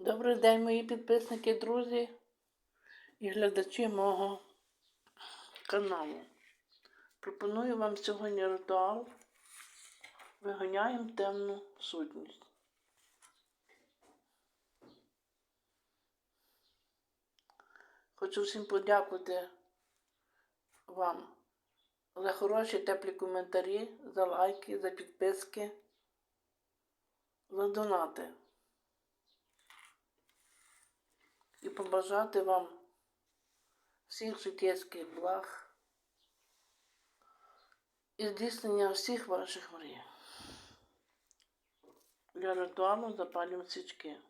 Добрий день, мої підписники, друзі і глядачі мого каналу. Пропоную вам сьогодні ритуал. Виганяємо темну сутність. Хочу всім подякувати вам за хороші теплі коментарі, за лайки, за підписки, за донати. І побажати вам всіх життєвських благ і здійснення всіх ваших мрій. Для ритуалу запалюємо свічки.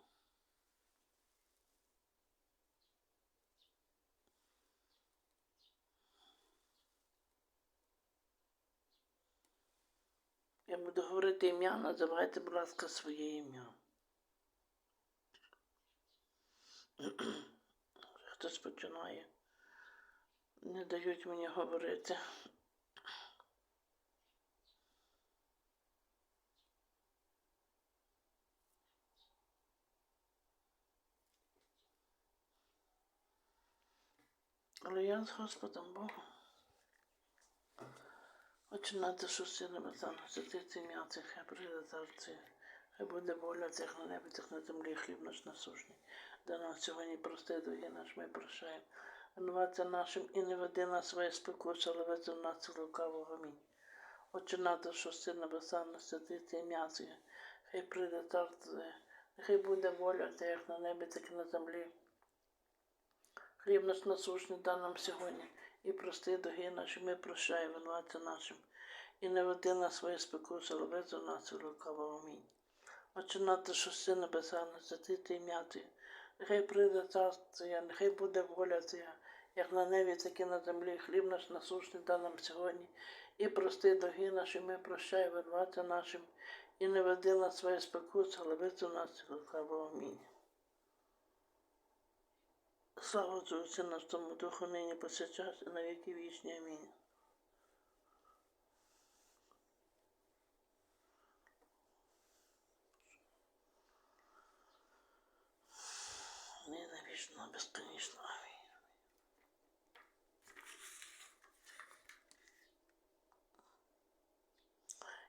Я буду говорити ім'я, називайте, будь ласка, своє ім'я. Хтось починає. Не дають мені говорити. Але я з Господом Богом. Хочу нати, що сили беззану, святиці ім'я цих, хай прийде царці, хай буде воля цих на небі, цих на землі, хліб наш насушний. Да нас сьогодні прости, дорогі наш, ми прощаємо. Винуватця нашим і не веди нас своє спокуса, але веди в нас лукавого амінь. Отче нато, що син небеса, на святиці ім'я Твоє, хай прийде царство, нехай буде воля, Твоя, як на небі, так і на землі. Хліб наш насушний дай нам сьогодні, і прости, дорогі наші, ми прощаємо винуватця нашим, і не веди нас своє спокуса, але веди в нас лукавого амінь. Отче нато, що син небеса, на святиці ім'я Твоє, Нехай прийде царство нехай буде воля Твоя, як на небі, так і на землі. Хліб наш насушний дай нам сьогодні. І прости дорогі наші, ми прощай, винуватця нашим, і не веди нас своє спокуси, але визволь нас лукавого. Амінь. Слава Отцю, Сину, тому Духу нині повсякчас і на віки вічні. Амінь. Нині вічно, безконечно.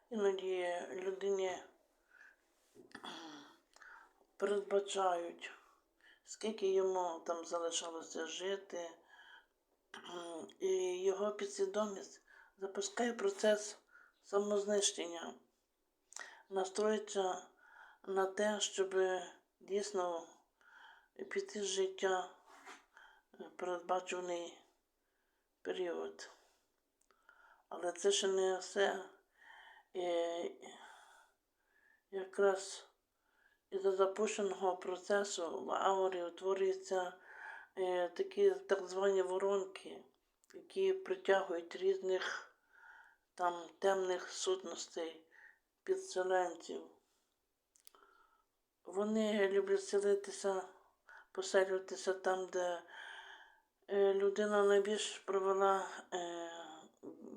Іноді людині передбачають, скільки йому там залишалося жити, і його підсвідомість запускає процес самознищення, настроїться на те, щоб дійсно піти з життя передбачений період. Але це ще не все. І якраз із-за запущеного процесу в аурі утворюються е, такі так звані воронки, які притягують різних там темних сутностей, підселенців. Вони люблять селитися, поселюватися там, де е, людина найбільш провела е,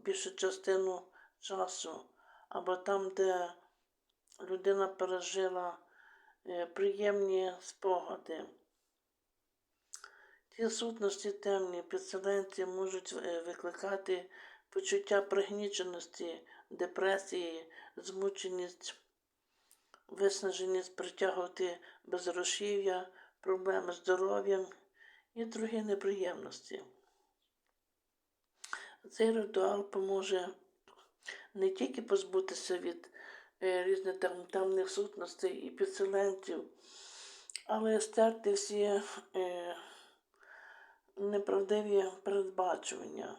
більшу частину часу, або там, де людина пережила е, приємні спогади. Ці сутності темні підселенці можуть викликати почуття пригніченості, депресії, змученість, виснаженість, притягувати безгрошів'я, проблеми з здоров'ям і другі неприємності. Цей ритуал поможе не тільки позбутися від е, різних там, темних сутностей і підселенців, але стерти всі е, неправдиві передбачування.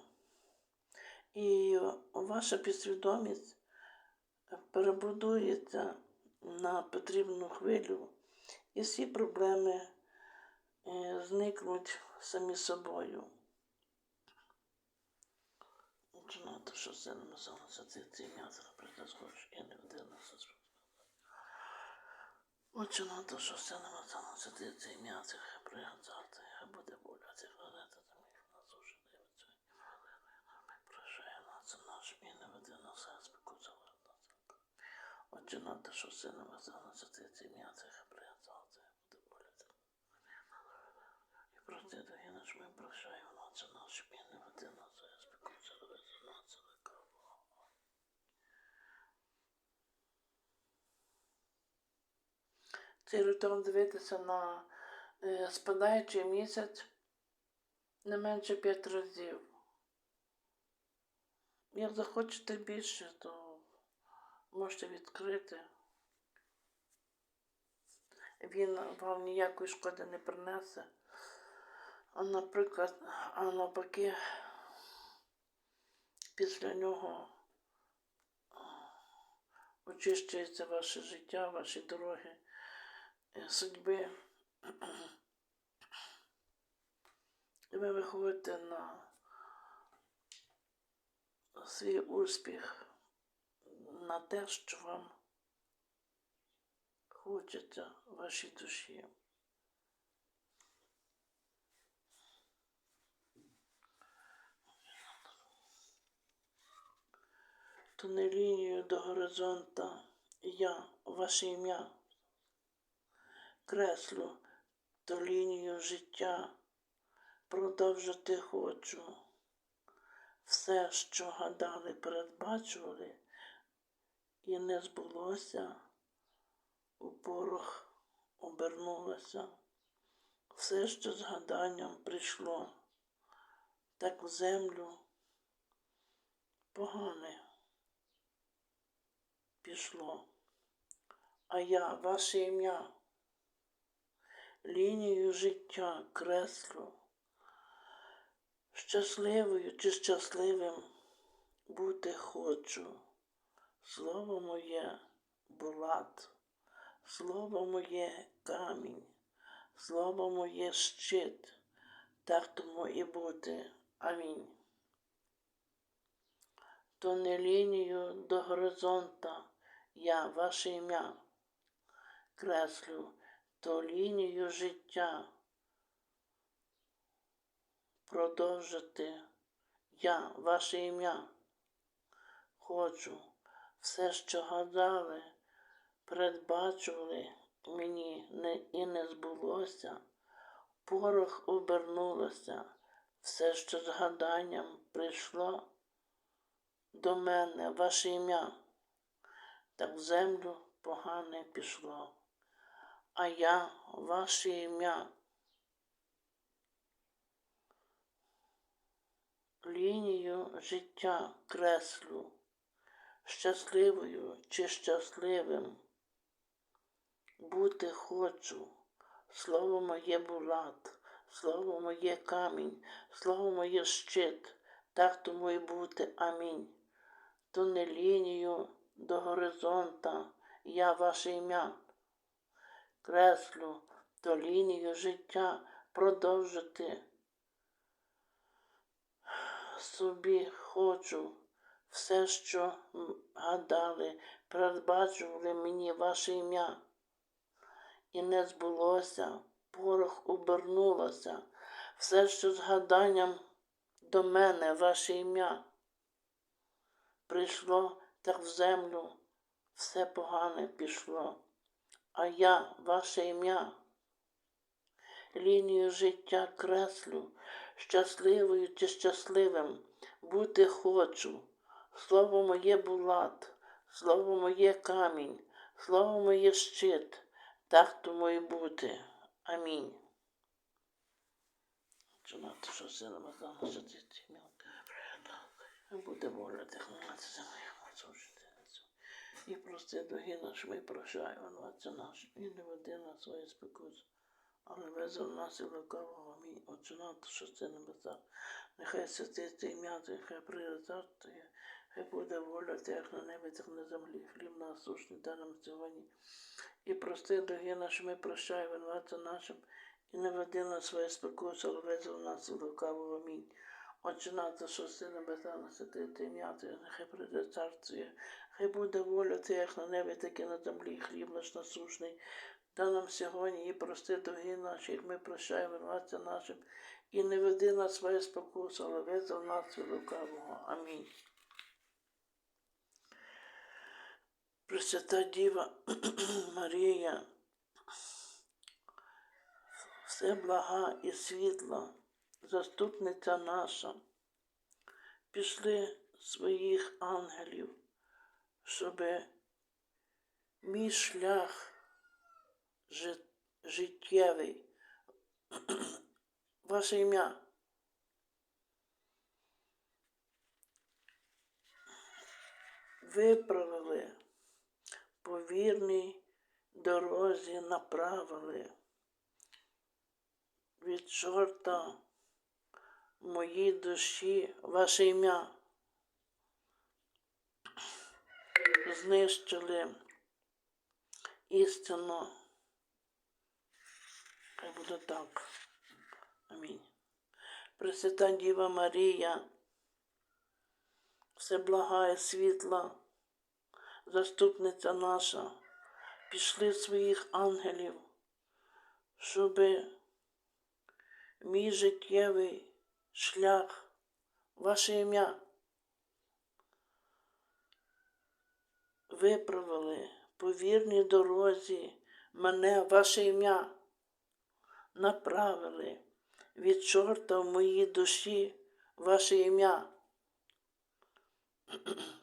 І ваша підсвідомість перебудується на потрібну хвилю, і всі проблеми зникнуть самі собою. Починати, що це не мисалося, це ці м'ясо притискоч і не один нас. Починати, що це не мисалося, це ці м'ясо пригадати, а буде воля цих гадати, там їх на суші дивиться. Прощає нас наш і не веде на все спекуцали нас. Починати, що це не мисалося, це ці м'ясо пригадати, буде воля прости дорогі наш, ми прощаємо Отче наш, і не веди нас, а спекуся, довези нас, лукавого. Цей ритуал дивитися на е, спадаючий місяць не менше п'ять разів. Як захочете більше, то можете відкрити. Він вам ніякої шкоди не принесе. А наприклад, а навпаки, після нього очищується ваше життя, ваші дороги, е, судьби. І ви виходите на свій успіх, на те, що вам хочеться в вашій душі. То не лінію до горизонта. Я, ваше ім'я, креслю, то лінію життя. Продовжити хочу. Все, що гадали, передбачували, і не збулося, у порох обернулося. Все, що з гаданням прийшло, так в землю погане пішло. А я, ваше ім'я, лінію життя креслю, щасливою чи щасливим бути хочу. Слово моє булат, слово моє камінь, слово моє щит, так тому і бути. Амінь. То не лінію до горизонта я, ваше ім'я, креслю, то лінію життя. Продовжити я, ваше ім'я. Хочу все, що гадали, передбачували мені не, і не збулося, порох обернулося, все, що з гаданням прийшло до мене, ваше ім'я, так в землю погане пішло, а я, ваше ім'я. лінію життя креслю, щасливою чи щасливим. Бути хочу, слово моє булат, слово моє камінь, слово моє щит, так тому і бути амінь. То не лінію до горизонта, я ваше ім'я. Креслю, то лінію життя продовжити собі хочу все, що гадали, передбачували мені ваше ім'я. І не збулося, порох обернулося, все, що з гаданням до мене ваше ім'я. Прийшло так в землю, все погане пішло, а я ваше ім'я. Лінію життя креслю, щасливою чи щасливим бути хочу. Слово моє булат, слово моє камінь, слово моє щит, так тому і бути. Амінь. Чунати, що сила буде воля мацужительницю. І прости доги наш, ми прощаємо, Отця наш, і не веди на своє спекусь але везав нас і лукавого мій Отче наш, що це небеса. Нехай святиться ім'я Твоє, хай прийде царство Твоє, хай буде воля Твоя, як на небі, так на землі. Хліб насущний дай нам сьогодні. І прости, дорогі наші, ми прощай, винуватця нашим, і не веди на своє спокусу, але везав нас і лукавого мій. Отче наш, що ти небеса, на святити ім'я Твоє, нехай прийде царство Твоє, хай буде воля Твоя, як на небі, так і на землі. Хліб наш насущний. Та нам сьогодні і прости довгі наші, як ми прощаємо винуватця нашим, і не веди нас своє спокусу, але визвав нас від лукавого. Амінь. Пресвята Діва Марія, все блага і світла, заступниця наша, пішли своїх ангелів, щоби мій шлях жи- життєвий, ваше ім'я. Виправили, по вірній дорозі направили. Від чорта моїй душі ваше ім'я знищили істину. Хай буде так. Амінь. Пресвята Діва Марія, все благає світла, заступниця наша, пішли своїх ангелів, щоби мій життєвий шлях, ваше ім'я виправили по вірній дорозі мене, ваше ім'я направили від чорта в моїй душі, ваше ім'я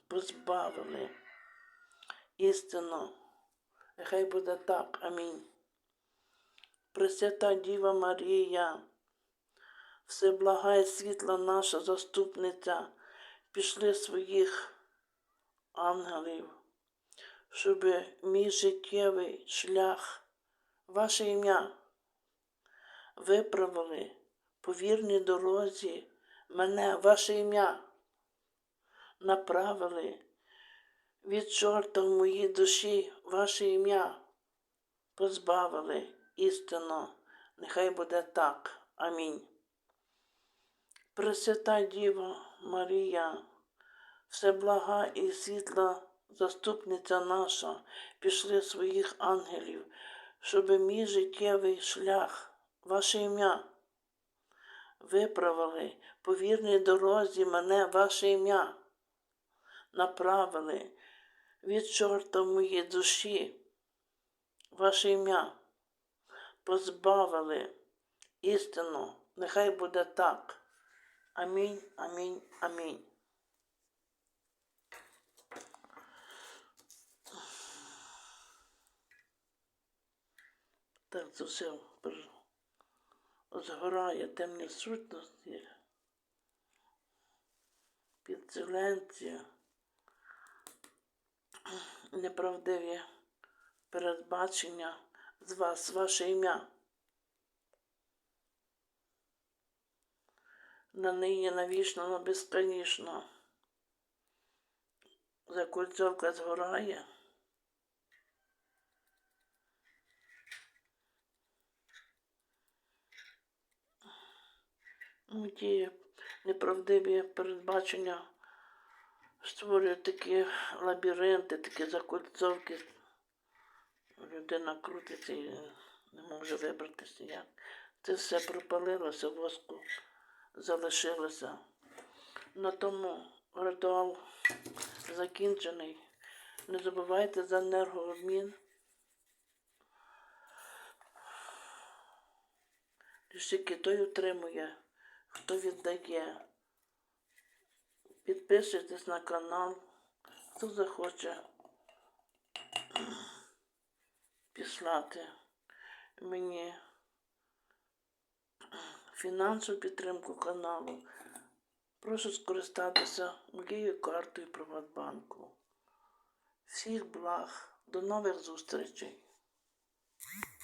позбавили істину. Нехай буде так. Амінь. Пресвята Діва Марія, все благає світла наша заступниця, пішли своїх ангелів, щоб мій життєвий шлях, ваше ім'я виправили по вірній дорозі мене, ваше ім'я направили від чорта в моїй душі, ваше ім'я позбавили істину. Нехай буде так. Амінь. Пресвята Діва Марія, все блага і світла заступниця наша, пішли своїх ангелів, щоб мій життєвий шлях, ваше ім'я виправили по вірній дорозі мене, ваше ім'я направили від чорта моїй душі, ваше ім'я позбавили істину. Нехай буде так. Амінь, амінь, амінь. Так це все згорає темні сутності, підселенці, неправдиві передбачення з вас, ваше ім'я. На нині навічно, на безконечно. Закольцовка згорає. Ті неправдиві передбачення створюють такі лабіринти, такі закольцовки. Людина крутиться і не може вибратися як. Це все пропалилося, воску залишилося. На тому ритуал закінчений. Не забувайте за енергообмін. Тільки той утримує, хто віддає. Підписуйтесь на канал, хто захоче післати мені фінансову підтримку каналу. Прошу скористатися моєю картою Приватбанку. Всіх благ, до нових зустрічей!